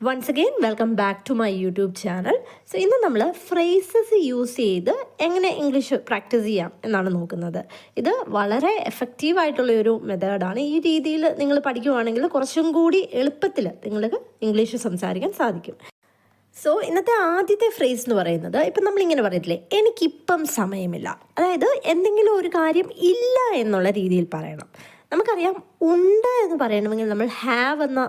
Once again welcome back to my YouTube channel so ഇന്ന് നമ്മൾ phrases use ചെയ്ത് എങ്ങനെ ഇംഗ്ലീഷ് പ്രാക്ടീസ് ചെയ്യാം എന്നാണ് നോക്കുന്നത്. ഇത് വളരെ എഫക്റ്റീവായിട്ടുള്ള ഒരു മെത്തേഡാണ് ഈ രീതിയിൽ നിങ്ങൾ പഠിക്കുവാണെങ്കിൽ കുറച്ചും കൂടി എളുപ്പത്തിൽ നിങ്ങൾക്ക് ഇംഗ്ലീഷ് സംസാരിക്കാൻ സാധിക്കും. സോ ഇന്നത്തെ ആദ്യത്തെ ഫ്രേസ് എന്ന് പറയുന്നത് ഇപ്പം നമ്മളിങ്ങനെ പറയത്തില്ലേ എനിക്കിപ്പം സമയമില്ല. അതായത് എന്തെങ്കിലും ഒരു കാര്യം ഇല്ല എന്നുള്ള രീതിയിൽ പറയണം. നമുക്കറിയാം ഉണ്ട് എന്ന് പറയണമെങ്കിൽ നമ്മൾ ഹാവ് എന്ന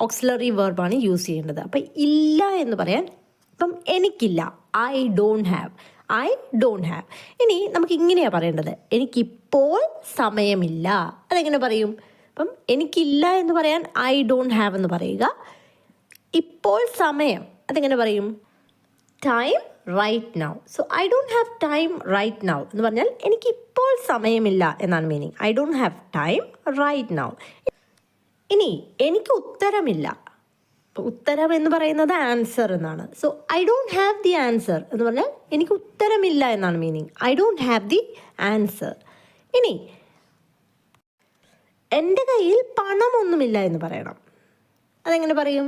ഓക്സിലറി വേർബാണ് യൂസ് ചെയ്യേണ്ടത്. അപ്പം ഇല്ല എന്ന് പറയാൻ ഇപ്പം എനിക്കില്ല. I don't have I don't have ഇനി നമുക്ക് ഇങ്ങനെയാണ് പറയേണ്ടത്. എനിക്കിപ്പോൾ സമയമില്ല. അതെങ്ങനെ പറയും? അപ്പം എനിക്കില്ല എന്ന് പറയാൻ ഐ ഡോണ്ട് ഹാവ് എന്ന് പറയുക. ഇപ്പോൾ സമയം അതെങ്ങനെ പറയും? Time right now so I don't have time right now എന്ന് പറഞ്ഞാൽ എനിക്കിപ്പോൾ സമയമില്ല എന്നാണ് meaning I don't have time right now ഇനി എനിക്ക് ഉത്തരമില്ല. ഉത്തരം എന്ന് പറയുന്നത് ആൻസർ എന്നാണ്. So I don't have the answer എന്ന് പറഞ്ഞാൽ എനിക്ക് ഉത്തരമില്ല എന്നാണ് meaning I don't have the answer ഇനി എന്റെ കയ്യിൽ പണമൊന്നുമില്ല എന്ന് പറയണം. അതെങ്ങനെ പറയും?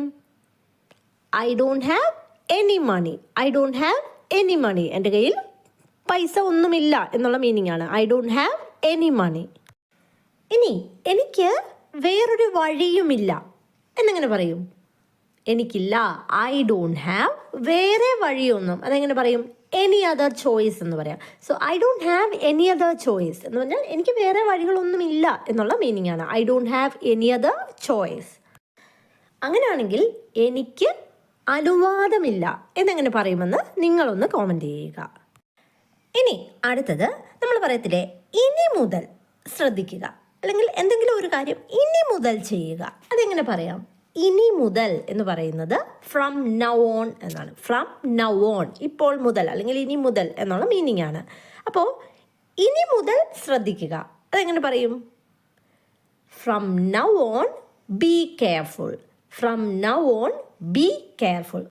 I don't have any money I don't have any money എന്റെ കയ്യിൽ പൈസ ഒന്നുമില്ല എന്നുള്ള മീനിങ് ആണ്. I don't have any money ഇനി എനിക്ക് വേറൊരു വഴിയുമില്ല. എന്നെങ്ങനെ പറയും? എനിക്കില്ല. ഐ ഡോണ്ട് ഹാവ് വേറെ വഴിയൊന്നും. അതെങ്ങനെ പറയും? എനി അതർ ചോയ്സ് എന്ന് പറയാം. So I don't have any other choice എന്ന് പറഞ്ഞാൽ എനിക്ക് വേറെ വഴികളൊന്നും ഇല്ല എന്നുള്ള മീനിങ് ആണ്. I don't have any other choice അങ്ങനെയാണെങ്കിൽ എനിക്ക് അനുവാദമില്ല എന്നെങ്ങനെ പറയുമെന്ന് നിങ്ങളൊന്ന് കോമന്റ് ചെയ്യുക. ഇനി അടുത്തത് നമ്മൾ പറയത്തില്ലേ ഇനി മുതൽ ശ്രദ്ധിക്കുക. അല്ലെങ്കിൽ എന്തെങ്കിലും ഒരു കാര്യം ഇനി മുതൽ ചെയ്യുക. അതെങ്ങനെ പറയാം? ഇനി മുതൽ എന്ന് പറയുന്നത് ഫ്രം നൗ ഓൺ എന്നാണ്. ഫ്രം നൗ ഓൺ ഇപ്പോൾ മുതൽ അല്ലെങ്കിൽ ഇനി മുതൽ എന്നുള്ള മീനിങ് ആണ്. അപ്പോൾ ഇനി മുതൽ ശ്രദ്ധിക്കുക. അതെങ്ങനെ പറയും? From now on be careful from now on be careful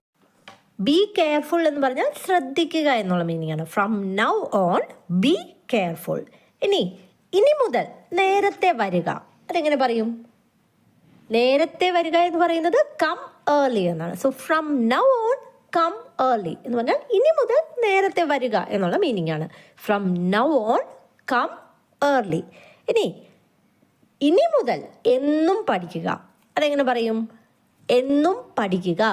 be careful എന്ന് പറഞ്ഞാൽ ശ്രദ്ധിക്കുക എന്നുള്ള മീനിങ് ആണ്. From now on be careful ഇനി ഇനി മുതൽ നേരത്തെ വരിക. അതെങ്ങനെ പറയും? നേരത്തെ വരിക എന്ന് പറയുന്നത് കം ഏർലി എന്നാണ്. So from now on come early എന്ന് പറഞ്ഞാൽ ഇനി മുതൽ നേരത്തെ വരിക എന്നുള്ള മീനിങ് ആണ്. From now on come early ഇനി ഇനി മുതൽ എന്നും പഠിക്കുക. അതെങ്ങനെ പറയും? എന്നും പഠിക്കുക.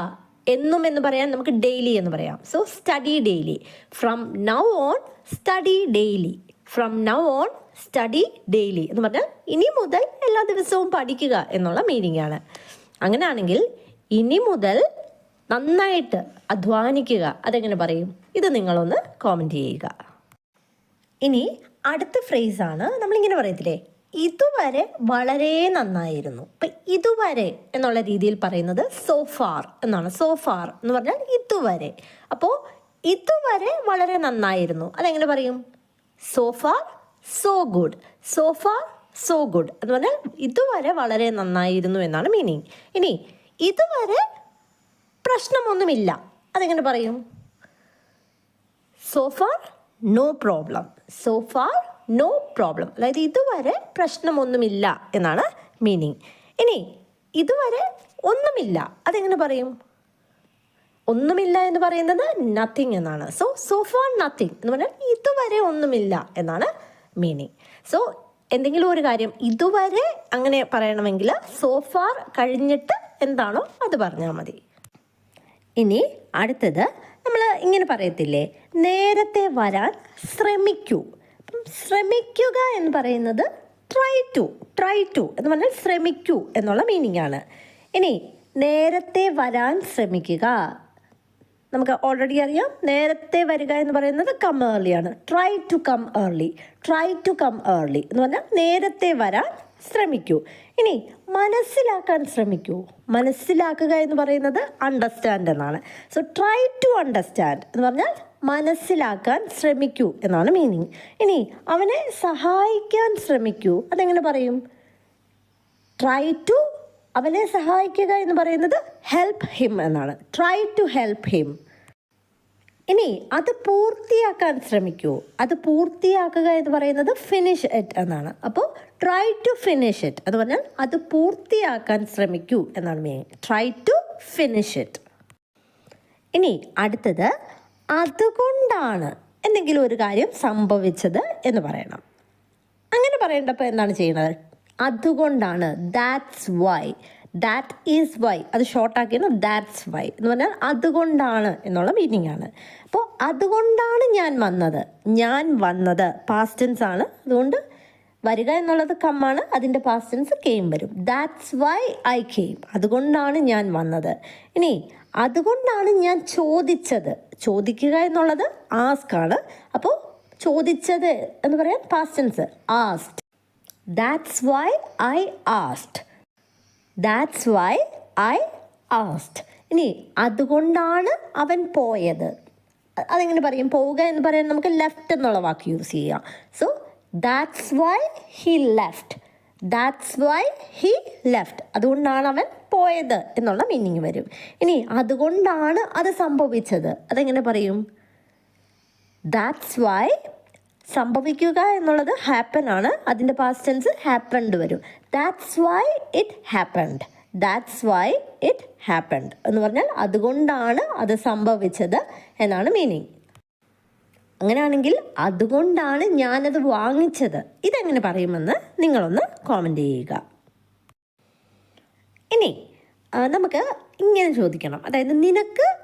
എന്നും എന്ന് പറയാൻ നമുക്ക് ഡെയിലി എന്ന് പറയാം. So study daily from now on study daily from now on study daily എന്ന് പറഞ്ഞാൽ ഇനി മുതൽ എല്ലാ ദിവസവും പഠിക്കുക എന്നുള്ള മീനിങ് ആണ്. അങ്ങനെയാണെങ്കിൽ ഇനി മുതൽ നന്നായിട്ട് അധ്വാനിക്കുക. അതെങ്ങനെ പറയും? ഇത് നിങ്ങളൊന്ന് കോമന്റ് ചെയ്യുക. ഇനി അടുത്ത ഫ്രേസാണ് നമ്മളിങ്ങനെ പറയത്തില്ലേ? ഇതുവരെ വളരെ നന്നായിരുന്നു. അപ്പം ഇതുവരെ എന്നുള്ള രീതിയിൽ പറയുന്നത് സോഫാർ എന്നാണ്. സോഫാർ എന്ന് പറഞ്ഞാൽ ഇതുവരെ. അപ്പോൾ ഇതുവരെ വളരെ നന്നായിരുന്നു. അതെങ്ങനെ പറയും? So far so good so far so good എന്ന് പറഞ്ഞാൽ ഇതുവരെ വളരെ നന്നായിരുന്നു എന്നാണ് മീനിങ് ഇനി ഇതുവരെ പ്രശ്നമൊന്നുമില്ല. അതെങ്ങനെ പറയും? So far no problem so far no problem അതായത് ഇതുവരെ പ്രശ്നമൊന്നുമില്ല എന്നാണ് മീനിങ് ഇനി ഇതുവരെ ഒന്നുമില്ല. അതെങ്ങനെ പറയും? ഒന്നുമില്ല എന്ന് പറയുന്നത് നത്തിങ് എന്നാണ്. സോ സോ ഫോർ നത്തിങ് എന്ന് പറഞ്ഞാൽ ഇതുവരെ ഒന്നുമില്ല എന്നാണ് മീനിങ് സോ എന്തെങ്കിലും ഒരു കാര്യം ഇതുവരെ അങ്ങനെ പറയണമെങ്കിൽ സോഫാർ കഴിഞ്ഞിട്ട് എന്താണോ അത് പറഞ്ഞാൽ മതി. ഇനി അടുത്തത് നമ്മൾ ഇങ്ങനെ പറയത്തില്ലേ നേരത്തെ വരാൻ ശ്രമിക്കൂ. ശ്രമിക്കുക എന്ന് പറയുന്നത് ട്രൈ ടു ട്രൈ ടു എന്ന് പറഞ്ഞാൽ ശ്രമിക്കൂ എന്നുള്ള മീനിങ് ആണ്. ഇനി നേരത്തെ വരാൻ ശ്രമിക്കുക. നമുക്ക് ഓൾറെഡി അറിയാം. നേരത്തെ വരിക എന്ന് പറയുന്നത് കം ആണ്. Try to come early try to come early എന്ന് പറഞ്ഞാൽ നേരത്തെ വരാൻ ശ്രമിക്കൂ. ഇനി മനസ്സിലാക്കാൻ ശ്രമിക്കൂ. മനസ്സിലാക്കുക എന്ന് പറയുന്നത് അണ്ടർസ്റ്റാൻഡ് എന്നാണ്. സോ ട്രൈ ടു അണ്ടർസ്റ്റാൻഡ് എന്ന് പറഞ്ഞാൽ മനസ്സിലാക്കാൻ ശ്രമിക്കൂ എന്നാണ് മീനിങ് ഇനി അവനെ സഹായിക്കാൻ ശ്രമിക്കൂ. അതെങ്ങനെ പറയും? ട്രൈ ടു അവനെ സഹായിക്കുക എന്ന് പറയുന്നത് ഹെൽപ്പ് ഹിം എന്നാണ്. ട്രൈ ടു ഹെൽപ്പ് ഹിം ഇനി അത് പൂർത്തിയാക്കാൻ ശ്രമിക്കൂ. അത് പൂർത്തിയാക്കുക എന്ന് പറയുന്നത് ഫിനിഷ് ഇറ്റ് എന്നാണ്. അപ്പോൾ ട്രൈ ടു ഫിനിഷ് ഇറ്റ് എന്ന് പറഞ്ഞാൽ അത് പൂർത്തിയാക്കാൻ ശ്രമിക്കൂ എന്നാണ് meaning try to finish it ഇനി അടുത്തത് അതുകൊണ്ടാണ് എന്തെങ്കിലും ഒരു കാര്യം സംഭവിച്ചത് എന്ന് പറയണം. അങ്ങനെ പറയേണ്ടപ്പോൾ എന്താണ് ചെയ്യുന്നത് അതുകൊണ്ടാണ് that's why that is why അത് ഷോർട്ടാക്കിയാണ് ദാറ്റ്സ് വൈ എന്ന് പറഞ്ഞാൽ അതുകൊണ്ടാണ് എന്നുള്ള മീനിങ് ആണ്. അപ്പോൾ അതുകൊണ്ടാണ് ഞാൻ വന്നത്. ഞാൻ വന്നത് പാസ്റ്റൻസ് ആണ്. അതുകൊണ്ട് വരിക എന്നുള്ളത് കമ്മാണ് അതിന്റെ പാസ്റ്റൻസ് കെയിം വരും. ദാറ്റ്സ് വൈ ഐ കെയിം അതുകൊണ്ടാണ് ഞാൻ വന്നത്. ഇനി അതുകൊണ്ടാണ് ഞാൻ ചോദിച്ചത്. ചോദിക്കുക എന്നുള്ളത് ആസ്ക് ആണ്. അപ്പോൾ ചോദിച്ചത് എന്ന് പറയാൻ past tense asked that's why I asked that's why I asked ഇനി അതുകൊണ്ടാണ് അവൻ പോയത്. അതെങ്ങനെ പറയും? പോവുക എന്ന് പറയാൻ നമുക്ക് ലെഫ്റ്റ് എന്നുള്ള വാക്ക് യൂസ് ചെയ്യാം. So that's why he left that's why he left അതുകൊണ്ടാണ് അവൻ പോയത് എന്നുള്ള മീനിങ് വരും. ഇനി അതുകൊണ്ടാണ് അത് സംഭവിച്ചത്. അതെങ്ങനെ പറയും? ദാറ്റ്സ് വൈ സംഭവിക്കുക എന്നുള്ളത് ഹാപ്പൻ ആണ്. അതിന്റെ പാസ്റ്റ് ടെൻസ് ഹാപ്പൻഡ് വരും. That's why it happened that's why it happened എന്ന് പറഞ്ഞാൽ അതുകൊണ്ടാണ് അത് സംഭവിച്ചത് എന്നാണ് മീനിങ് അങ്ങനെയാണെങ്കിൽ അതുകൊണ്ടാണ് ഞാനത് വാങ്ങിച്ചത്. ഇതെങ്ങനെ പറയുമെന്ന് നിങ്ങളൊന്ന് കോമന്റ് ചെയ്യുക. ഇനി നമുക്ക് ഇങ്ങനെ ചോദിക്കണം. അതായത് നിനക്ക്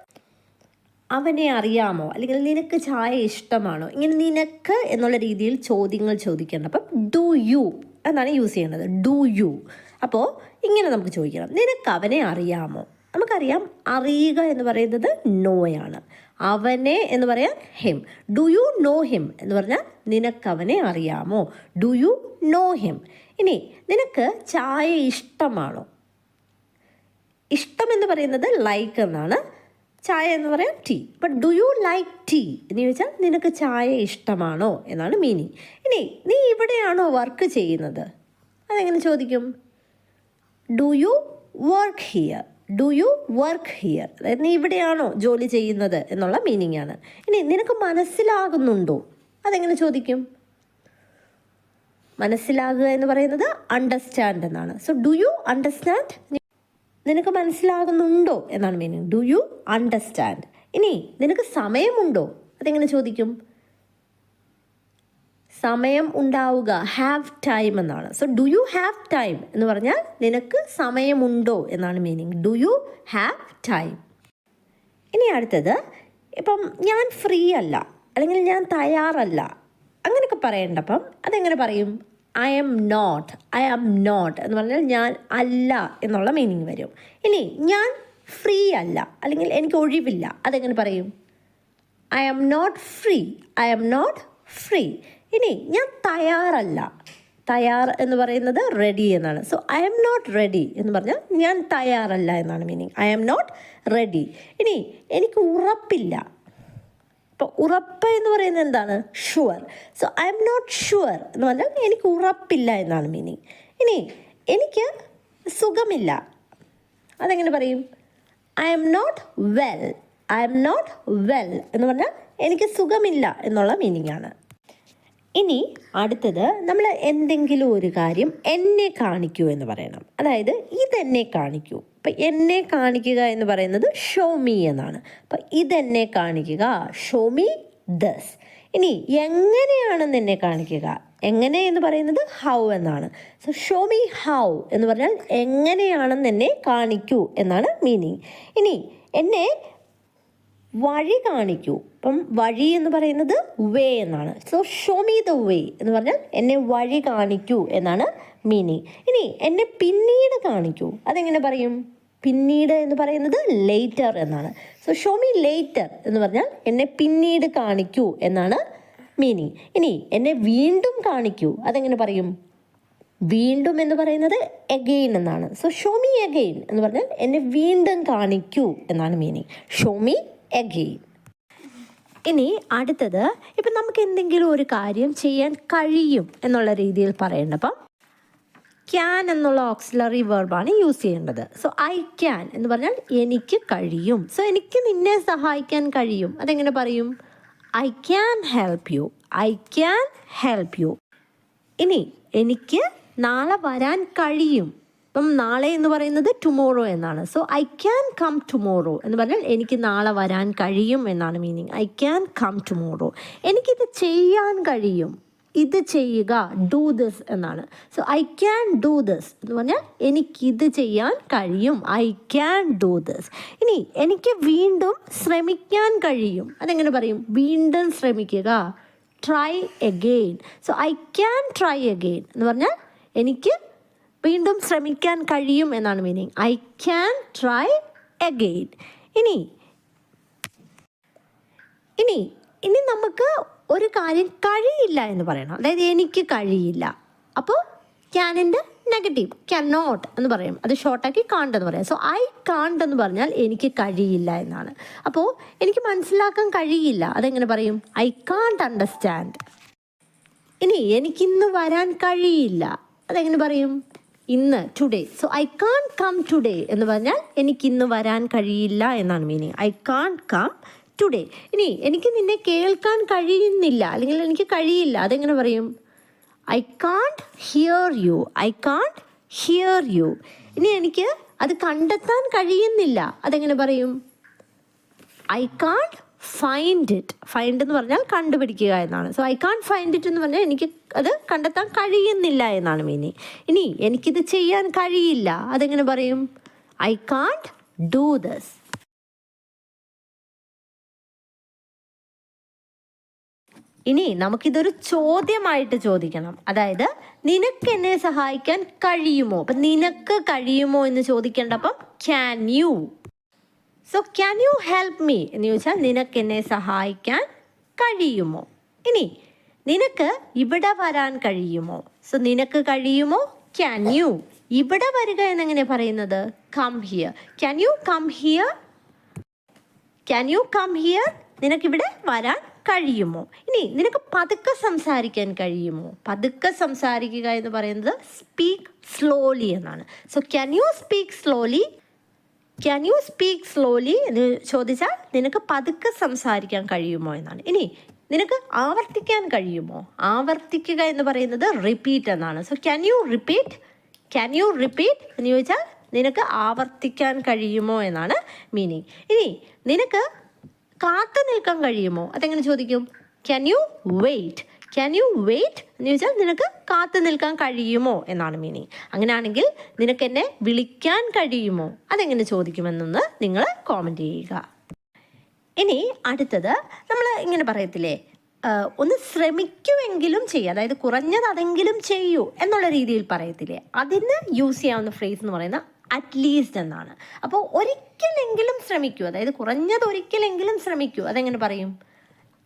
അവനെ അറിയാമോ? അല്ലെങ്കിൽ നിനക്ക് ചായ ഇഷ്ടമാണോ? ഇങ്ങനെ നിനക്ക് എന്നുള്ള രീതിയിൽ ചോദ്യങ്ങൾ ചോദിക്കണം അപ്പം ഡു യു എന്നാണ് യൂസ് ചെയ്യേണ്ടത്. ഡു യു അപ്പോൾ ഇങ്ങനെ നമുക്ക് ചോദിക്കണം. നിനക്ക് അവനെ അറിയാമോ? നമുക്കറിയാം അറിയുക എന്ന് പറയുന്നത് നോയാണ് അവനെ എന്ന് പറയാൻ him do you know him എന്ന് പറഞ്ഞാൽ നിനക്ക് അവനെ അറിയാമോ? ഡു യു നോ ഹിം ഇനി നിനക്ക് ചായ ഇഷ്ടമാണോ? ഇഷ്ടം എന്ന് പറയുന്നത് ലൈക്ക് എന്നാണ്. ചായ എന്ന് പറയാം tea. But do you like tea എന്ന് ചോദിച്ചാൽ നിനക്ക് ചായ ഇഷ്ടമാണോ എന്നാണ് മീനിങ് ഇനി നീ ഇവിടെയാണോ വർക്ക് ചെയ്യുന്നത്? അതെങ്ങനെ ചോദിക്കും? Do you work here do you work here അതായത് നീ ഇവിടെയാണോ ജോലി ചെയ്യുന്നത് എന്നുള്ള മീനിങ് ആണ്. ഇനി നിനക്ക് മനസ്സിലാകുന്നുണ്ടോ? അതെങ്ങനെ ചോദിക്കും? മനസ്സിലാകുക എന്ന് പറയുന്നത് അണ്ടർസ്റ്റാൻഡ് എന്നാണ്. സോ ഡു യു അണ്ടർസ്റ്റാൻഡ് നിനക്ക് മനസ്സിലാകുന്നുണ്ടോ എന്നാണ് മീനിങ് ഡു യു അണ്ടർസ്റ്റാൻഡ് ഇനി നിനക്ക് സമയമുണ്ടോ? അതെങ്ങനെ ചോദിക്കും? സമയം ഉണ്ടാവുക ഹാവ് ടൈം എന്നാണ്. So do you have time എന്ന് പറഞ്ഞാൽ നിനക്ക് സമയമുണ്ടോ എന്നാണ് meaning do you have time ഇനി അടുത്തത് ഇപ്പം ഞാൻ ഫ്രീ അല്ല അല്ലെങ്കിൽ ഞാൻ തയ്യാറല്ല അങ്ങനെയൊക്കെ പറയേണ്ടപ്പം അതെങ്ങനെ പറയും? I'm not I am not എന്ന് പറഞ്ഞാൽ ഞാൻ അല്ല എന്നുള്ള മീനിങ് വരും. ഇനി ഞാൻ ഫ്രീ അല്ല അല്ലെങ്കിൽ എനിക്ക് ഒഴിവില്ല അതെങ്ങനെ പറയും? I am not free I am not free ഇനി ഞാൻ തയ്യാറല്ല തയ്യാർ എന്ന് പറയുന്നത് റെഡി എന്നാണ്. So I am not ready എന്ന് പറഞ്ഞാൽ ഞാൻ തയ്യാറല്ല എന്നാണ് meaning I am not ready ഇനി എനിക്ക് ഉറപ്പില്ല ഇപ്പോൾ ഉറപ്പ് എന്ന് പറയുന്നത് എന്താണ്? Sure so I'm not sure എന്ന് പറഞ്ഞാൽ എനിക്ക് ഉറപ്പില്ല എന്നാണ് മീനിങ് ഇനി എനിക്ക് സുഖമില്ല. അതെങ്ങനെ പറയും? I'm not well I'm not well എന്ന് പറഞ്ഞാൽ എനിക്ക് സുഖമില്ല എന്നുള്ള മീനിങ് ആണ്. ഇനി അടുത്തത് നമ്മൾ എന്തെങ്കിലും ഒരു കാര്യം എന്നെ കാണിക്കൂ എന്ന് പറയണം. അതായത് ഇതെന്നെ കാണിക്കൂ. അപ്പം എന്നെ കാണിക്കുക എന്ന് പറയുന്നത് ഷോ മീ എന്നാണ്. അപ്പം ഇതെന്നെ കാണിക്കുക ഷോ മീ ദസ് ഇനി എങ്ങനെയാണെന്ന് എന്നെ കാണിക്കുക? എങ്ങനെ എന്ന് പറയുന്നത് ഹൗ എന്നാണ്. സോ ഷോ മീ ഹൗ എന്ന് പറഞ്ഞാൽ എങ്ങനെയാണെന്ന് എന്നെ കാണിക്കൂ എന്നാണ് മീനിങ് ഇനി എന്നെ വഴി കാണിക്കൂ. അപ്പം വഴി എന്ന് പറയുന്നത് വേ എന്നാണ്. So show me the way എന്ന് പറഞ്ഞാൽ എന്നെ വഴി കാണിക്കൂ എന്നാണ് മീനിങ് ഇനി എന്നെ പിന്നീട് കാണിക്കൂ. അതെങ്ങനെ പറയും? പിന്നീട് എന്ന് പറയുന്നത് ലേറ്റർ എന്നാണ്. സോ ഷോ മീ ലേറ്റർ എന്ന് പറഞ്ഞാൽ എന്നെ പിന്നീട് കാണിക്കൂ എന്നാണ് മീനിങ് ഇനി എന്നെ വീണ്ടും കാണിക്കൂ. അതെങ്ങനെ പറയും? വീണ്ടും എന്ന് പറയുന്നത് എഗെയിൻ എന്നാണ്. സോ ഷോ മീ എഗെയിൻ എന്ന് പറഞ്ഞാൽ എന്നെ വീണ്ടും കാണിക്കൂ എന്നാണ് മീനിങ് ഷോ മീ എഗെയിൻ ഇനി അടുത്തത് ഇപ്പം നമുക്ക് എന്തെങ്കിലും ഒരു കാര്യം ചെയ്യാൻ കഴിയും എന്നുള്ള രീതിയിൽ പറയേണ്ടപ്പം ക്യാൻ എന്നുള്ള ഓക്സിലറി വേർബാണ് യൂസ് ചെയ്യേണ്ടത്. സോ ഐ ക്യാൻ എന്ന് പറഞ്ഞാൽ എനിക്ക് കഴിയും. സോ എനിക്ക് നിന്നെ സഹായിക്കാൻ കഴിയും. അതെങ്ങനെ പറയും? I can help you I can help you ഇനി എനിക്ക് നാളെ വരാൻ കഴിയും. ഇപ്പം നാളെ എന്ന് പറയുന്നത് ടുമോറോ എന്നാണ്. So I can come tomorrow എന്ന് പറഞ്ഞാൽ എനിക്ക് നാളെ വരാൻ കഴിയും എന്നാണ് meaning I can come tomorrow എനിക്കിത് ചെയ്യാൻ കഴിയും. ഇത് ചെയ്യുക ഡൂ ദിസ് എന്നാണ്. So I can do this എന്ന് പറഞ്ഞാൽ എനിക്കിത് ചെയ്യാൻ കഴിയും. ഐ ക്യാൻ ഡൂ ദിസ് ഇനി എനിക്ക് വീണ്ടും ശ്രമിക്കാൻ കഴിയും. അതെങ്ങനെ പറയും? വീണ്ടും ശ്രമിക്കുക. Try again so I can try again എന്ന് പറഞ്ഞാൽ എനിക്ക് വീണ്ടും ശ്രമിക്കാൻ കഴിയും എന്നാണ് meaning I can try again ഇനി ഇനി ഇനി നമുക്ക് ഒരു കാര്യം കഴിയില്ല എന്ന് പറയണം. അതായത് എനിക്ക് കഴിയില്ല. അപ്പോൾ ക്യാനിന്റെ നെഗറ്റീവ് ക്യാൻ നോട്ട് എന്ന് പറയും. അത് ഷോർട്ടാക്കി കാണ്ട് എന്ന് പറയാം. സോ ഐ കാണ്ട് എന്ന് പറഞ്ഞാൽ എനിക്ക് കഴിയില്ല എന്നാണ്. അപ്പോൾ എനിക്ക് മനസ്സിലാക്കാൻ കഴിയില്ല. അതെങ്ങനെ പറയും? ഐ കാണ്ട് അണ്ടർസ്റ്റാൻഡ് ഇനി എനിക്കിന്ന് വരാൻ കഴിയില്ല. അതെങ്ങനെ പറയും? ഇന്ന് today so I can't come today എന്ന് പറഞ്ഞാൽ എനിക്ക് ഇന്ന് വരാൻ കഴിയില്ല എന്നാണ് meaning I can't come today ഇനി എനിക്ക് നിന്നെ കേൾക്കാൻ കഴിയുന്നില്ല അല്ലെങ്കിൽ എനിക്ക് കഴിയില്ല അതെങ്ങനെ പറയും? I can't hear you I can't hear you ഇനി എനിക്ക് അത് കണ്ടെത്താൻ കഴിയുന്നില്ല അതെങ്ങനെ പറയും? I can't find it find എന്ന് പറഞ്ഞാൽ കണ്ടുപിടിക്കുക എന്നാണ്. So I can't find it എന്ന് പറഞ്ഞാൽ എനിക്ക് അത് കണ്ടെത്താൻ കഴിയുന്നില്ല എന്നാണ് മീനി. ഇനി എനിക്കിത് ചെയ്യാൻ കഴിയില്ല. അതെങ്ങനെ പറയും? ഐ കാൺട്ട് ഡൂ ദസ് ഇനി നമുക്കിതൊരു ചോദ്യമായിട്ട് ചോദിക്കണം. അതായത് നിനക്ക് എന്നെ സഹായിക്കാൻ കഴിയുമോ? അപ്പം നിനക്ക് കഴിയുമോ എന്ന് ചോദിക്കേണ്ടപ്പം can you so can you help me എന്ന് ചോദിച്ചാൽ നിനക്ക് എന്നെ സഹായിക്കാൻ കഴിയുമോ? ഇനി നിനക്ക് ഇവിടെ വരാൻ കഴിയുമോ? സോ നിനക്ക് കഴിയുമോ? ക്യാൻ യു ഇവിടെ വരിക എന്നെങ്ങനെ പറയുന്നത്? Come here can you come here can you come here നിനക്കിവിടെ വരാൻ കഴിയുമോ? ഇനി നിനക്ക് പതുക്കെ സംസാരിക്കാൻ കഴിയുമോ? പതുക്കെ സംസാരിക്കുക എന്ന് പറയുന്നത് സ്പീക്ക് സ്ലോലി എന്നാണ്. So can you speak slowly can you speak slowly എന്ന് ചോദിച്ചാൽ നിനക്ക് പതുക്കെ സംസാരിക്കാൻ കഴിയുമോ എന്നാണ്. ഇനി നിനക്ക് ആവർത്തിക്കാൻ കഴിയുമോ? ആവർത്തിക്കുക എന്ന് പറയുന്നത് റിപ്പീറ്റ് എന്നാണ്. So can you repeat can you repeat എന്ന് ചോദിച്ചാൽ നിനക്ക് ആവർത്തിക്കാൻ കഴിയുമോ എന്നാണ് മീനിങ് ഇനി നിനക്ക് കാത്തു നിൽക്കാൻ കഴിയുമോ? അതെങ്ങനെ ചോദിക്കും? Can you wait can you wait എന്ന് ചോദിച്ചാൽ നിനക്ക് കാത്തു നിൽക്കാൻ കഴിയുമോ എന്നാണ് മീനിങ് അങ്ങനെയാണെങ്കിൽ നിനക്ക് എന്നെ വിളിക്കാൻ കഴിയുമോ? അതെങ്ങനെ ചോദിക്കുമെന്നൊന്ന് നിങ്ങൾ കോമന്റ് ചെയ്യുക. ഇനി അടുത്തത് നമ്മൾ ഇങ്ങനെ പറയത്തില്ലേ ഒന്ന് ശ്രമിക്കുമെങ്കിലും ചെയ്യുക അതായത് കുറഞ്ഞത് അതെങ്കിലും ചെയ്യൂ എന്നുള്ള രീതിയിൽ പറയത്തില്ലേ. അതിന് യൂസ് ചെയ്യാവുന്ന ഫ്രേസ് എന്ന് പറയുന്ന അറ്റ്ലീസ്റ്റ് എന്നാണ്. അപ്പോൾ ഒരിക്കലെങ്കിലും ശ്രമിക്കൂ അതായത് കുറഞ്ഞത് ഒരിക്കലെങ്കിലും ശ്രമിക്കൂ. അതെങ്ങനെ പറയും?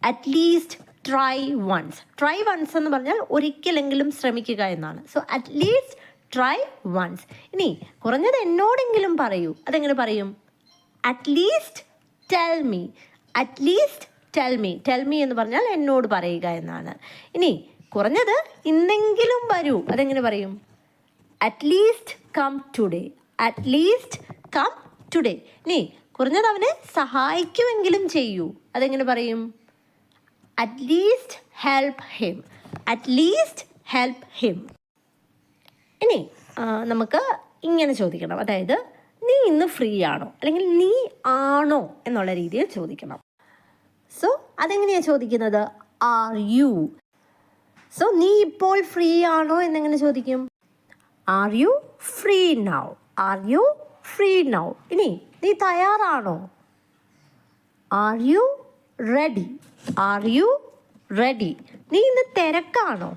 At least try once try once എന്ന് പറഞ്ഞാൽ ഒരിക്കലെങ്കിലും ശ്രമിക്കുക എന്നാണ്. സോ അറ്റ്ലീസ്റ്റ് ട്രൈ വൺസ് ഇനി കുറഞ്ഞത് എന്നോടെങ്കിലും പറയൂ. അതെങ്ങനെ പറയും? At least tell me at least tell me tell me എന്ന് പറഞ്ഞാൽ എന്നോട് പറയുക എന്നാണ്. ഇനി കുറഞ്ഞത് ഇന്നെങ്കിലും വരൂ. അതെങ്ങനെ പറയും? At least come today at least come today ഇനി കുറഞ്ഞത് അവനെ സഹായിക്കുമെങ്കിലും ചെയ്യൂ. അതെങ്ങനെ പറയും? At least help him at least help him ഇനി നമുക്ക് ഇങ്ങനെ ചോദിക്കണം. അതായത് നീ ഇന്ന് ഫ്രീ ആണോ? അല്ലെങ്കിൽ നീ ആണോ എന്നുള്ള രീതിയിൽ ചോദിക്കണം. സോ അതെങ്ങനെയാണ് ചോദിക്കുന്നത്? ആർ യു സോ നീ ഇപ്പോൾ ഫ്രീ ആണോ എന്നെങ്ങനെ ചോദിക്കും? Are you free now are you free now ഇനി നീ തയ്യാറാണോ? Are you ready are you ready നീ ഇന്ന് തിരക്കാണോ?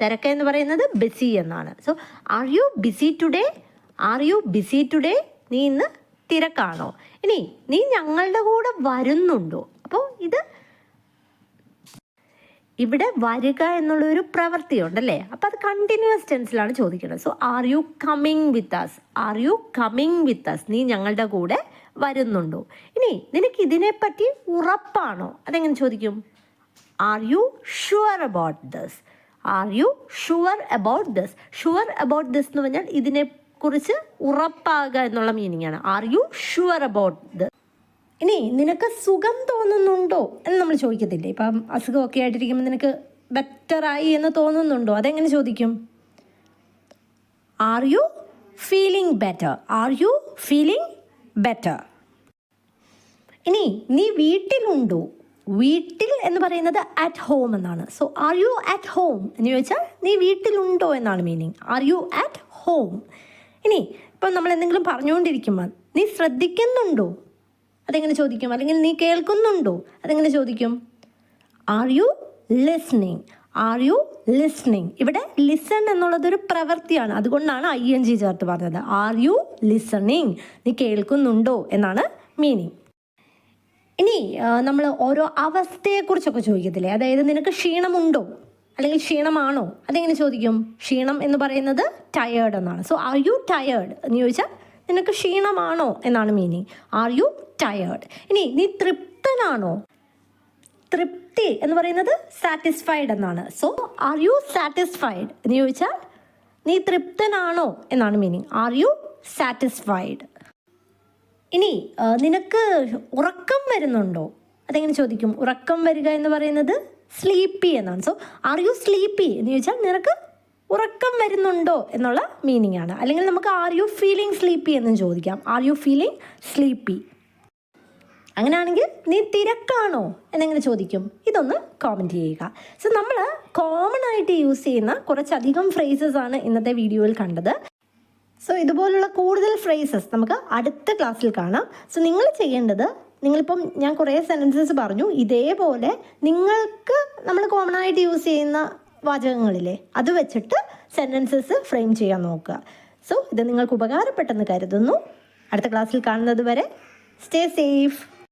തിരക്ക് എന്ന് പറയുന്നത് ബിസി എന്നാണ്. So are you busy today are you busy today നീ ഇന്ന് തിരക്കാണോ? ഇനി നീ ഞങ്ങളുടെ കൂടെ വരുന്നുണ്ടോ? അപ്പോൾ ഇത് ഇവിടെ വരിക എന്നുള്ളൊരു പ്രവൃത്തിയുണ്ടല്ലേ? അപ്പോൾ അത് കണ്ടിന്യൂസ് ടെൻസിലാണ് ചോദിക്കുന്നത്. So are you coming with us are you coming with us നീ ഞങ്ങളുടെ കൂടെ വരുന്നുണ്ടോ? ഇനി നിനക്ക് ഇതിനെപ്പറ്റി ഉറപ്പാണോ? അതെങ്ങനെ ചോദിക്കും? Are you sure about this are you sure about this sure about this എന്ന് പറഞ്ഞാൽ ഇതിനെക്കുറിച്ച് ഉറപ്പാകുക എന്നുള്ള മീനിങ് ആണ്. Are you sure about this ഇനി നിനക്ക് സുഖം തോന്നുന്നുണ്ടോ എന്ന് നമ്മൾ ചോദിക്കത്തില്ലേ? ഇപ്പം അസുഖമൊക്കെ ആയിട്ടിരിക്കുമ്പോൾ നിനക്ക് ബെറ്ററായി എന്ന് തോന്നുന്നുണ്ടോ? അതെങ്ങനെ ചോദിക്കും? Are you feeling better are you feeling better ഇനി നീ വീട്ടിലുണ്ടോ? വീട്ടിൽ എന്ന് പറയുന്നത് അറ്റ് ഹോം എന്നാണ്. So are you at home എന്ന് ചോദിച്ചാൽ നീ വീട്ടിലുണ്ടോ എന്നാണ് meaning are you at home ഇനി ഇപ്പം നമ്മൾ എന്തെങ്കിലും പറഞ്ഞുകൊണ്ടിരിക്കുമ്പോൾ നീ ശ്രദ്ധിക്കുന്നുണ്ടോ? അതെങ്ങനെ ചോദിക്കും? അല്ലെങ്കിൽ നീ കേൾക്കുന്നുണ്ടോ? അതെങ്ങനെ ചോദിക്കും? Are you listening are you listening ഇവിടെ ലിസൺ എന്നുള്ളതൊരു പ്രവൃത്തിയാണ്. അതുകൊണ്ടാണ് ഐ എൻ ജി ചേർത്ത് പറഞ്ഞത്. ആർ യു ലിസണിങ് നീ കേൾക്കുന്നുണ്ടോ എന്നാണ് മീനിങ് ഇനി നമ്മൾ ഓരോ അവസ്ഥയെക്കുറിച്ചൊക്കെ ചോദിക്കത്തില്ലേ? അതായത് നിനക്ക് ക്ഷീണമുണ്ടോ? അല്ലെങ്കിൽ ക്ഷീണമാണോ? അതെങ്ങനെ ചോദിക്കും? ക്ഷീണം എന്ന് പറയുന്നത് ടയേർഡ് എന്നാണ്. സോ ആർ യു ടയേർഡ് എന്ന് ചോദിച്ചാൽ നിനക്ക് ക്ഷീണമാണോ എന്നാണ് മീനിങ് ആർ യു ടയേർഡ് ഇനി നീ തൃപ്തനാണോ? തൃപ്തി എന്ന് പറയുന്നത് സാറ്റിസ്ഫൈഡ് എന്നാണ്. സോ ആർ യു സാറ്റിസ്ഫൈഡ് എന്ന് ചോദിച്ചാൽ നീ തൃപ്തനാണോ എന്നാണ് മീനിങ് ആർ യു സാറ്റിസ്ഫൈഡ് ഇനി നിനക്ക് ഉറക്കം വരുന്നുണ്ടോ? അതെങ്ങനെ ചോദിക്കും? ഉറക്കം വരിക എന്ന് പറയുന്നത് സ്ലീപ്പി എന്നാണ്. സോ ആർ യു സ്ലീപ്പി എന്ന് ചോദിച്ചാൽ നിനക്ക് ഉറക്കം വരുന്നുണ്ടോ എന്നുള്ള മീനിങ് ആണ്. അല്ലെങ്കിൽ നമുക്ക് ആർ യു ഫീലിംഗ് സ്ലീപ്പി എന്നും ചോദിക്കാം. ആർ യു ഫീലിംഗ് സ്ലീപ്പി അങ്ങനെയാണെങ്കിൽ നീ തിരക്കാണോ എന്നെങ്ങനെ ചോദിക്കും. ഇതൊന്ന് കോമന്റ് ചെയ്യുക. സോ നമ്മൾ കോമൺ ആയിട്ട് യൂസ് ചെയ്യുന്ന കുറച്ചധികം ഫ്രേസസ് ആണ് ഇന്നത്തെ വീഡിയോയിൽ കണ്ടത്. സോ ഇതുപോലുള്ള കൂടുതൽ ഫ്രേസസ് നമുക്ക് അടുത്ത ക്ലാസ്സിൽ കാണാം. സോ നിങ്ങൾ ചെയ്യേണ്ടത് നിങ്ങളിപ്പം ഞാൻ കുറേ സെന്റൻസസ് പറഞ്ഞു. ഇതേപോലെ നിങ്ങൾക്ക് നമ്മൾ കോമൺ ആയിട്ട് യൂസ് ചെയ്യുന്ന വാചകങ്ങളിലെ അത് വെച്ചിട്ട് സെന്റൻസസ് ഫ്രെയിം ചെയ്യാൻ നോക്കുക. സോ ഇത് നിങ്ങൾക്ക് ഉപകാരപ്പെട്ടെന്ന് കരുതുന്നു. അടുത്ത ക്ലാസ്സിൽ കാണുന്നത് വരെ സ്റ്റേ സേഫ്